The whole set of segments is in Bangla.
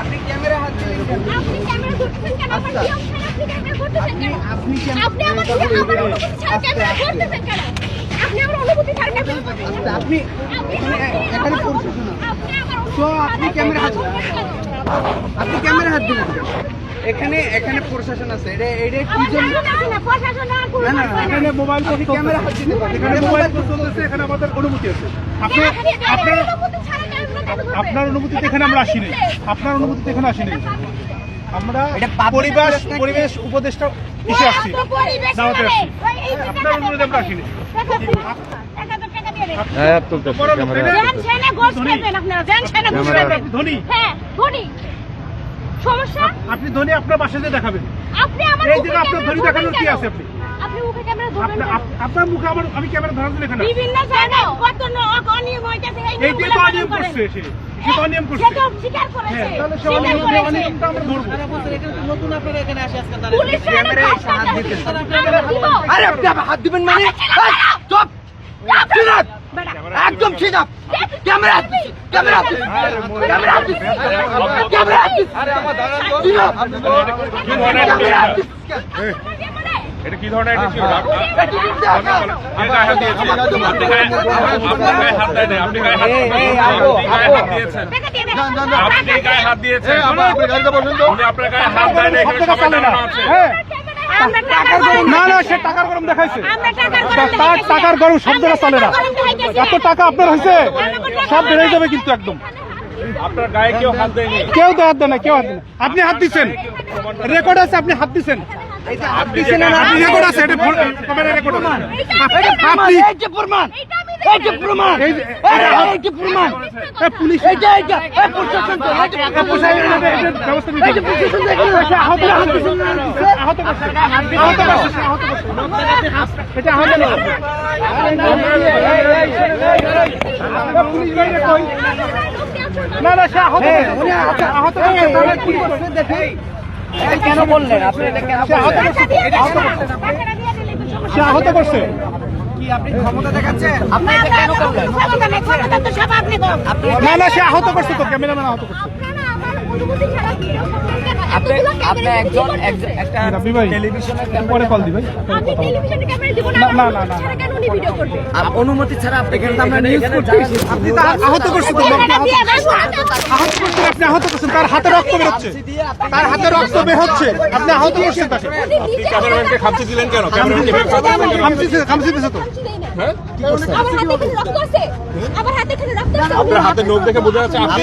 আপনি ক্যামেরা হাত দিলেন আপনি ক্যামেরা ধরতেছেন কেন? আমার আচ্ছা। নিয়ম ছাড়া আপনি ক্যামেরা ধরতেছেন কেন? আপনি আপনি আমার আমার অনুমতি ছাড়া ক্যামেরা ধরতেছেন কেন? আপনি আমার অনুমতি ছাড়া ক্যামেরা আচ্ছা, আপনি এখানে। আপনি আমার তো আপনি ক্যামেরা হাত- আপনি ক্যামেরা হাত দিলেন এখানে এখানে প্রশাসন আছে। এটা এটা কি জন্য না, না না না এখানে মোবাইল আপনি ক্যামেরা হাত দিতে পারেন এখানে মোবাইল ফোন চলতেছে এখানে আমাদের অনুমতি আছে। আপনি আপনি আপনার অনুমতিতে এখানে আমরা আসিনি। আপনার অনুমতিতে এখানে আসিনি। আমরা এটা পরিবেশ পরিবেশ উপদেষ্টা এসে আসছি। দাওয়াতে আসছি। আপনার অনুরোধে আমরা আসিনি। হ্যাঁ। ধনী। হ্যাঁ, ধনী। সমস্যা? আপনি ধনী আপনার বাসাতে দেখাবেন। আপনি আমার এই আপনার ধনী দেখানোর কি আছে আপনি? আপনি মুখে ক্যামেরা ধরবেন আপনার? আপ- মুখে আমার আমি ক্যামেরা ধরার জন্য এখানে বিভিন্ন জায়গায় কত অনিয়ম হইতেছে, এই এই তো অনিয়ম করছে সে সে তো অনিয়ম করছে। সে তো স্বীকার করেছে, তাহলে সে অনিয়ম অনিয়মটা আমরা ধরবো। নতুন আপনারা এখানে আসে আজকে পুলিশ ক্যামেরা হাত দিতেন আরে আপনি হাত দিবেন মানে? চুপ! একদম ঠিক আছে camera camera camera camera camera এটা কি ধরনের হ্যাঁ। আপনি গায়ে হাত দিয়েছেন। আপনি গায়ে- হাত দিয়েছেন। উনি আপনার গায়ে হাত দেয় না, এখানে সবাই না। দাঁড়ানো আছে। হ্যাঁ আমরা টাকার গরম না না সে টাকার গরম দেখাইছে তার। টাকার গরম শব্দটা চলে না। এত টাকা আপনার হয়েছে সব বেড়ে যাবে কিন্তু একদম আপনার গায়ে কেউ হাত দেয়নি কেউ তো হাত দেয় না কেউ হাত দেয় আপনি হাত দিচ্ছেন রেকর্ড আছে আপনি হাত দিচ্ছেন আপনি হাত আপনি রেকর্ড আছে এটা ক্যামেরা রেকর্ড আছে আপনি এই যে প্রমাণ এই যে প্রমাণ এই যে- এই এই যে প্রমাণ এ, পুলিশ এই যে এই যে এই প্রশাসন তো এই যে আইনের ব্যবস্থা নিতে এই যে প্রশাসন দেখুন আহত। আহত আহত আহত করছে এটা আহত না পুলিশ বাইরে কই না না সে আহত হ্যাঁ। উনি আহত- আহত করছে কেন বললেন? আপনি এটা কেন সে আহত করছে না না সে আহত করছে তো ক্যামেরাম্যান আহত করছে। আপনি এতগুলো আপনি ক্যামেরা একজন একটা টেলিভিশনের কল দিবেন। আমি টেলিভিশনে ক্যামেরা দিব না, না, না, অনুমতি না। ছাড়া কেন উনি ভিডিও করবে? অনুমতি ছাড়া আপনি কিন্তু আমরা নিউজ আপনি তো আহত আহত করছেন। আপনি আহত করছেন। তার হাতে রক্ত বের হচ্ছে তার হাতে রক্ত বের হচ্ছে আপনি আহত করছেন তাকে। উনি ক্যামেরাম্যানকে খামচি দিলেন কেন? ক্যামেরাম্যানকে খামচি খামচি দিছে তো। খামচি আমার হাতে এখানে রক্ত আছে। আমার হাতে এখানে রক্ত আছে। আপনার হাতে নখ দেখে বোঝা যাচ্ছে আপনি।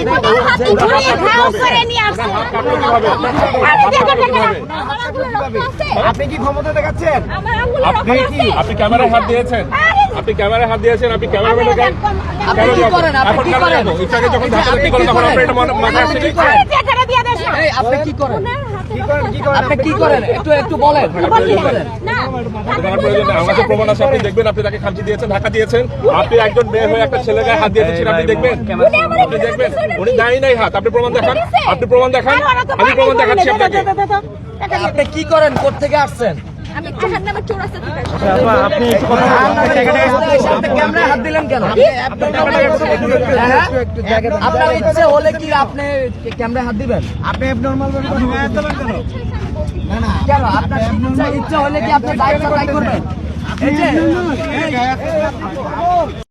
আপনি কি ক্ষমতা দেখাচ্ছেন? আপনি আছে। আপনি ক্যামেরায় হাত দিয়েছেন? আপনি ক্যামেরায় হাত দিয়েছেন আপনি গায়ে আপনি কি করেন আপনি কি? যখন ধাক্কা তখন এটা মাথায় আসছে কি? আপনি কি করেন? আপনি কি করেন? একটু একটু বলেন। প্রমাণ আছে আপনি দেখবেন আপনি তাকে খামচি দিয়েছেন ঢাকা দিয়েছেন। আপনি একজন মেয়ে হয়ে একটা ছেলে গায়ে হাত দিয়ে দিচ্ছেন আপনি দেখবেন। আপনি দেখবেন। উনি নাই হাত। আপনি প্রমাণ দেখান। আপনি প্রমাণ দেখান। আমি প্রমাণ দেখাচ্ছি আপনাকে। আপনি কি করেন? কোথা থেকে আসছেন? আমি জাহান্নামের চৌরাস্তা থেকে আসছি। আপনি আপনি ক্যামেরায় হাত দিলেন কেন? হ্যাঁ? আপনার ইচ্ছে হলে কি আপনি ক্যামেরায় হাত দিবেন? আপনি আমার ইচ্ছা হয়েছে আমি বলব। কেন? আপনার ইচ্ছা ইচ্ছা হলে কি আপনি বাইক করবেন? এই যে